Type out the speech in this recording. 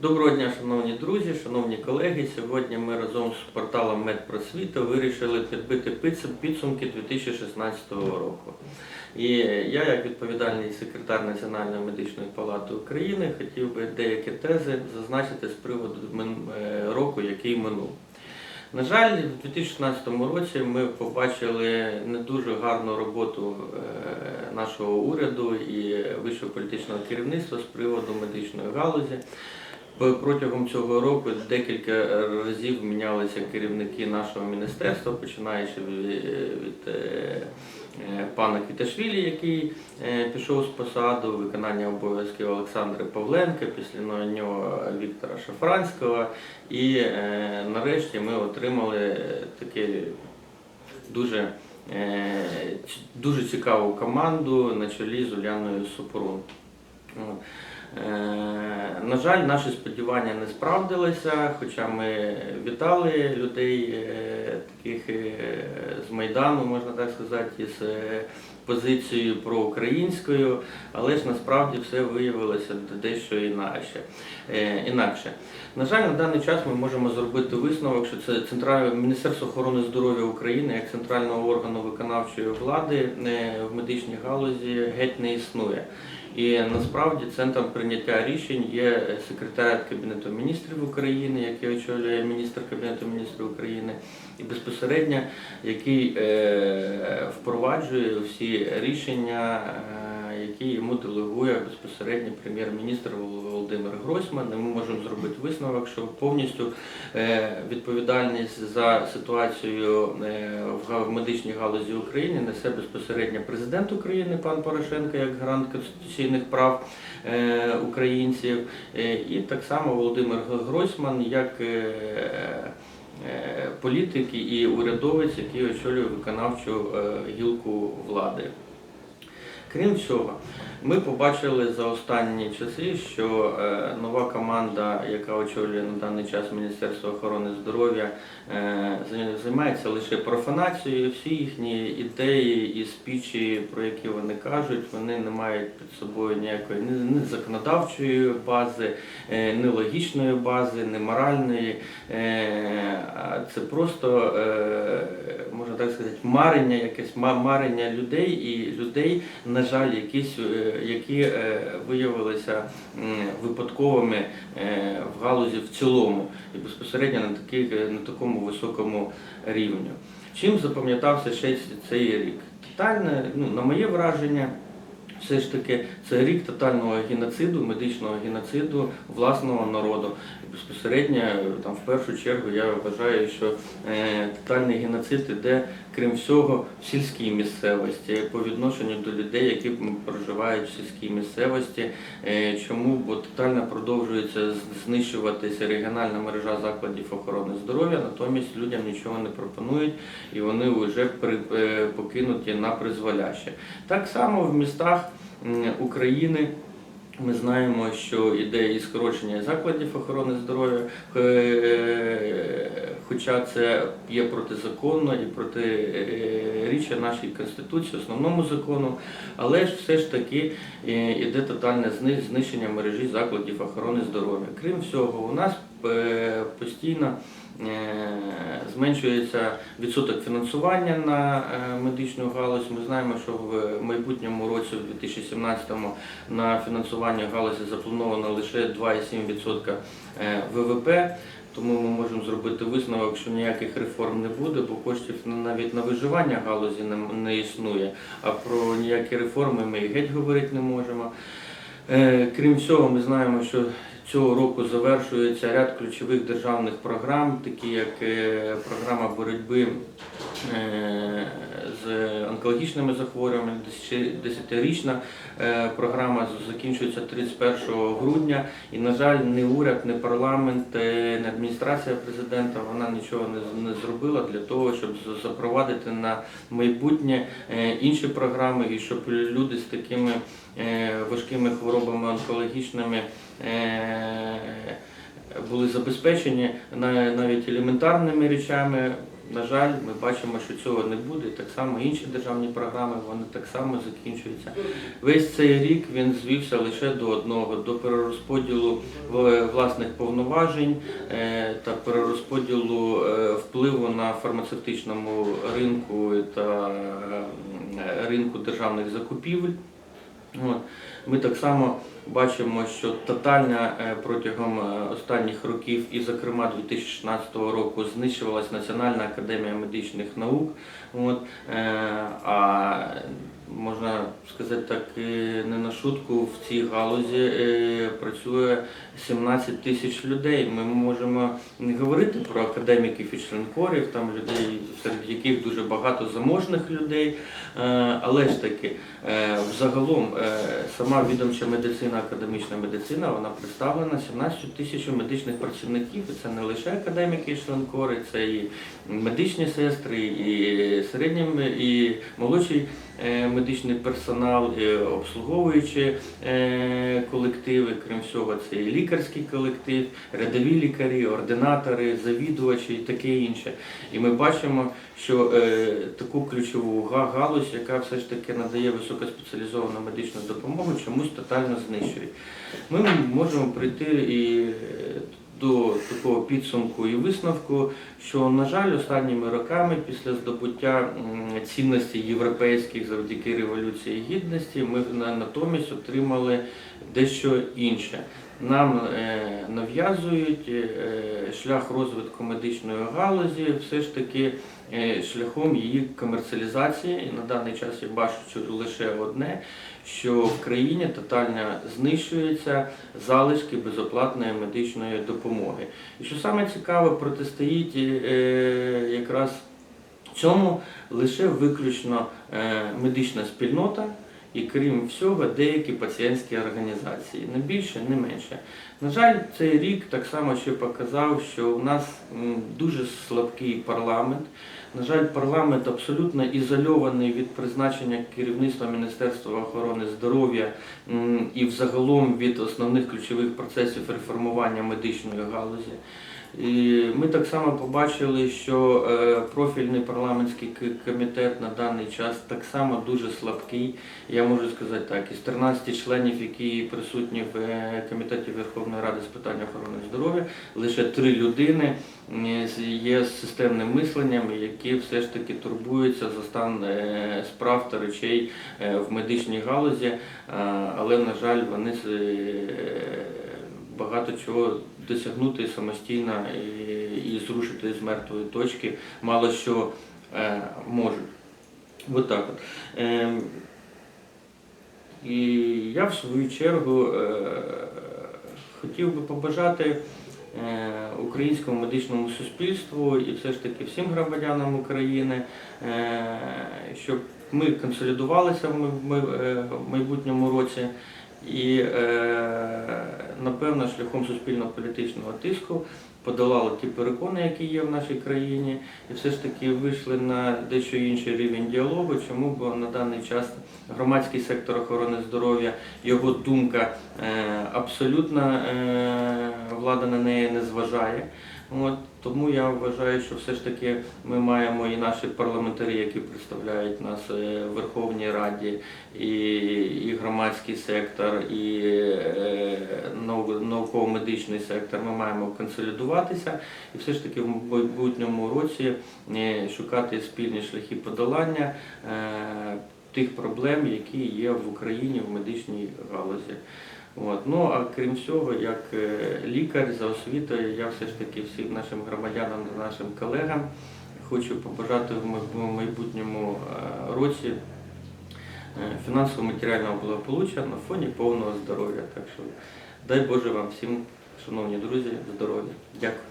Доброго дня, шановні друзі, шановні колеги. Сьогодні ми разом з порталом Медпросвіта вирішили підбити підсумки 2016 року. І я, як відповідальний секретар Національної медичної палати України, хотів би деякі тези зазначити з приводу е, року, який минув. На жаль, у 2016 році ми побачили не дуже гарну роботу е, нашого уряду і вищого політичного керівництва з приводу медичної галузі. Протягом цього року декілька разів мінялися керівники нашого міністерства, починаючи від, е, е, пана Квіташвілі, який е, пішов з посаду, виконання обов'язків Олександра Павленка, після нього Віктора Шафранського. І нарешті ми отримали таке дуже, дуже цікаву команду на чолі з Уляною Супрун. Е, На жаль, наші сподівання не справдилися, хоча ми вітали людей е, таких е, з Майдану, можна так сказати, е, позицією проукраїнською, але ж насправді все виявилося дещо інакше. Е, інакше. На жаль, на даний час ми можемо зробити висновок, що це центральне Міністерство охорони здоров'я України як центрального органу виконавчої влади е, в медичній галузі геть не існує. І насправді центром прийняття рішень є секретаріат Кабінету міністрів України, який очолює міністр Кабінету міністрів України, і безпосередньо який е, впроваджує всі рішення, е, які йому делегує безпосередньо прем'єр-міністр Володимир Гройсман. Ми можемо зробити висновок, що повністю е, відповідальність за ситуацію е, в медичній галузі України несе безпосередньо президент України пан Порошенко як гарант конституційних прав українців, і так само Володимир Гройсман як політик і урядовець, який очолює виконавчу е, гілку влади. Крім цього, ми побачили за останні часи, що е, нова команда, яка очолює на даний час Міністерство охорони здоров'я, е, займається лише профанацією. Всі їхні ідеї і спічі, про які вони кажуть, вони не мають під собою ніякої ні, законодавчої бази, е, ні логічної бази, ні моральної. Це просто, можна так сказати, марення, якесь марення людей і людей, на жаль, якісь, е, які е, виявилися випадковими е, в галузі в цілому і безпосередньо на, таких, на такому високому рівні. Чим запам'ятався ще цей рік? Тотальне, ну, на моє враження, все ж таки це рік тотального геноциду, медичного геноциду власного народу. Безпосередньо там в першу чергу я вважаю, що е, тотальний геноцид іде, крім всього, в сільській місцевості по відношенню до людей, які проживають в сільській місцевості. Е, чому? Бо тотально продовжується знищуватися регіональна мережа закладів охорони здоров'я, натомість людям нічого не пропонують і вони вже е, покинуті на призволяще. Так само в містах України. Ми знаємо, що іде і скорочення закладів охорони здоров'я, е, хоча це є протизаконно і протиріччя нашій конституції, основному закону, але ж все ж таки е, іде тотальне зни- знищення мережі закладів охорони здоров'я. Крім всього, у нас е, постійно е, зменшується відсоток фінансування на е, медичну галузь. Ми знаємо, що в майбутньому році, в 2017-му, на фінансування галузі заплановано лише 2,7% е, ВВП. Тому ми можемо зробити висновок, що ніяких реформ не буде, бо коштів навіть на виживання галузі не, існує. А про ніякі реформи ми і геть говорити не можемо. Е, Крім всього, ми знаємо, що цього року завершується ряд ключових державних програм, такі як е, програма боротьби е, онкологічними захворюваннями, десятирічна е, програма закінчується 31 грудня. І, на жаль, ні уряд, ні парламент, е, ні адміністрація президента вона нічого не, зробила для того, щоб запровадити на майбутнє е, інші програми і щоб люди з такими важкими хворобами онкологічними були забезпечені на- навіть елементарними речами. На жаль, ми бачимо, що цього не буде. Так само інші державні програми вони так само закінчуються. Весь цей рік він звівся лише до одного до перерозподілу власних повноважень е, та перерозподілу е, впливу на фармацевтичному ринку та е, ринку державних закупівель. Ми так само бачимо, що тотально е, протягом е, останніх років, і зокрема 2016 року, знищувалась Національна академія медичних наук. От. Е, А можна сказати так, е, не на шутку, в цій галузі е, працює 17 тисяч людей. Ми можемо не говорити про академіків і членкорів, там людей, серед яких дуже багато заможних людей, е, але ж таки, взагалом, сама відомча медицина, академічна медицина, вона представлена 17 тисяч медичних працівників. Це не лише академіки і членкори, це і медичні сестри, і середній м- і молодший е, медичний персонал, і обслуговуючі е, колективи, крім всього, це і лікарський колектив, рядові лікарі, ординатори, завідувачі і таке інше. І ми бачимо, що е, таку ключову галузь, яка все ж таки надає високоспеціалізовану медичну допомогу, чомусь тотально знищує. Ми можемо прийти і е, до такого підсумку і висновку, що, на жаль, останніми роками, після здобуття цінностей європейських завдяки Революції Гідності, ми натомість отримали дещо інше. Нам е, нав'язують е, шлях розвитку медичної галузі, все ж таки шляхом її комерціалізації. На даний час я бачу лише одне, що в країні тотально знищуються залишки безоплатної медичної допомоги. І що саме цікаве, протистоїть е, якраз цьому лише виключно е, медична спільнота. І крім всього, деякі пацієнтські організації, не більше, не менше. На жаль, цей рік так само ще показав, що у нас дуже слабкий парламент. На жаль, парламент абсолютно ізольований від призначення керівництва Міністерства охорони здоров'я і взагалом від основних ключових процесів реформування медичної галузі. І ми так само побачили, що е, профільний парламентський комітет на даний час так само дуже слабкий. Я можу сказати так, із 13 членів, які присутні в е, комітеті Верховної Ради з питань охорони здоров'я, лише три людини є системним мисленням, які все ж таки турбуються за стан е, справ та речей е, в медичній галузі, Е, але на жаль, вони багато чого досягнути самостійно і, зрушити з мертвої точки, мало що можуть. От так от. Ем, і я в свою чергу хотів би побажати українському медичному суспільству і все ж таки всім громадянам України, е, щоб ми консолідувалися в е, майбутньому році і, е, напевно, шляхом суспільно-політичного тиску подолали ті перекони, які є в нашій країні, і все ж таки вийшли на дещо інший рівень діалогу. Чому бо на даний час громадський сектор охорони здоров'я, його думка е, абсолютно е, влада на неї не зважає. От, тому я вважаю, що все ж таки ми маємо і наші парламентарі, які представляють нас е, в Верховній Раді, і, і громадський сектор, і е, науково-медичний сектор. Ми маємо консолідуватися і все ж таки в майбутньому році е, шукати спільні шляхи подолання е, тих проблем, які є в Україні в медичній галузі. От. Ну а крім всього, як е, лікар за освітою, я все ж таки всім нашим громадянам, нашим колегам хочу побажати в майбутньому е, році е, фінансово-матеріального благополуччя на фоні повного здоров'я. Так що дай Боже вам всім, шановні друзі, здоров'я. Дякую.